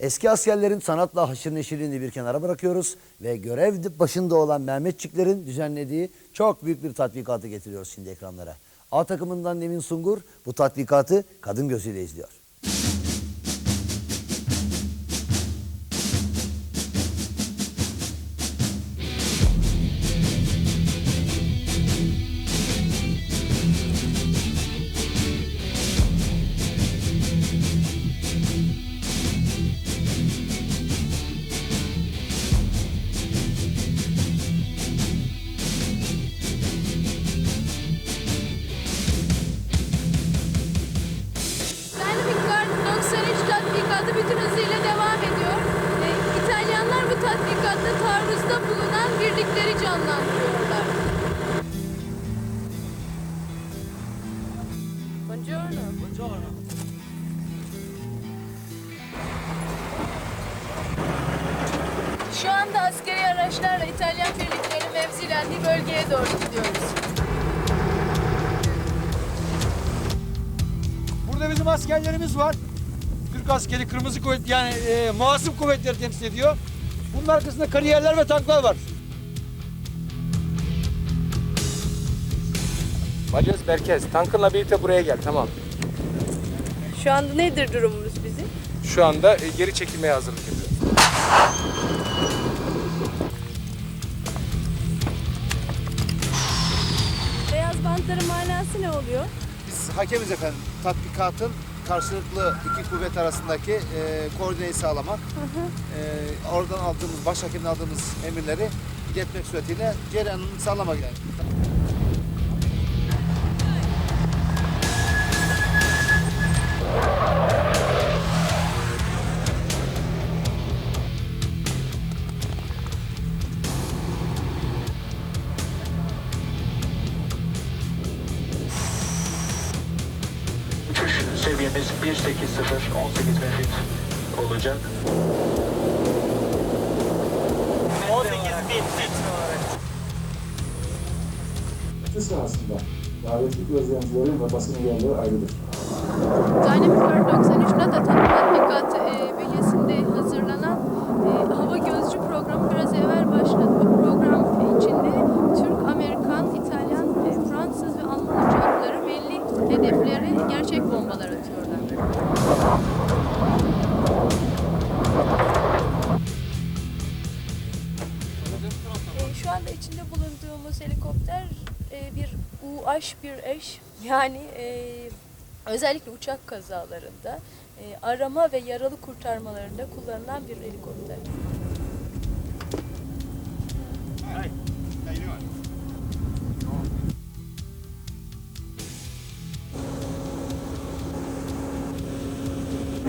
Eski askerlerin sanatla haşır neşirliğini bir kenara bırakıyoruz ve görev başında olan Mehmetçiklerin düzenlediği çok büyük bir tatbikatı getiriyoruz şimdi ekranlara. A takımından Nemin Sungur bu tatbikatı kadın gözüyle izliyor. Canlandırıyorlar. Buongiorno. Şu anda askeri araçlarla İtalyan birliklerinin mevzilendiği bölgeye doğru gidiyoruz. Burada bizim askerlerimiz var. Türk askeri kırmızı kuvvet yani e, muhasip kuvvetleri temsil ediyor. Bunun arkasında kariyerler ve tanklar var. Balyoz merkez. Tankınla birlikte buraya gel tamam. Şu anda nedir durumumuz bizim? Şu anda e, geri çekilmeye hazırlık yapıyoruz. Beyaz bantların manası ne oluyor? Biz hakemiz efendim. Tatbikatın karşılıklı iki kuvvet arasındaki e, koordineyi sağlamak. E, oradan aldığımız, baş hakemden aldığımız emirleri iletmek suretiyle cereyanını sağlamak yani. Seviyemiz 180 18 Mehmet olacak. 18 bin Atış sahasında davetli gözlemcilerin ve basın üyeleri ayrıdır. Dynamic Guard 93 NATO tatbikatı e, bünyesinde hazırlanan e, hava gözcü programı biraz evvel başladı. Bu program içinde Türk, Amerikan, İtalyan, e, Fransız ve Alman uçakları belli hedeflere gerçek bombalar helikopter e, bir UH-1H yani e, özellikle uçak kazalarında e, arama ve yaralı kurtarmalarında kullanılan bir helikopter.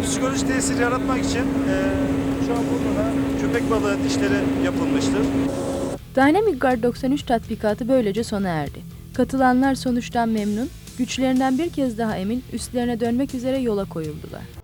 Psikolojik tesir yaratmak için eee, şu an burnuna köpek balığı dişleri yapılmıştır. Dynamic Guard 93 tatbikatı böylece sona erdi. Katılanlar sonuçtan memnun, güçlerinden bir kez daha emin üstlerine dönmek üzere yola koyuldular.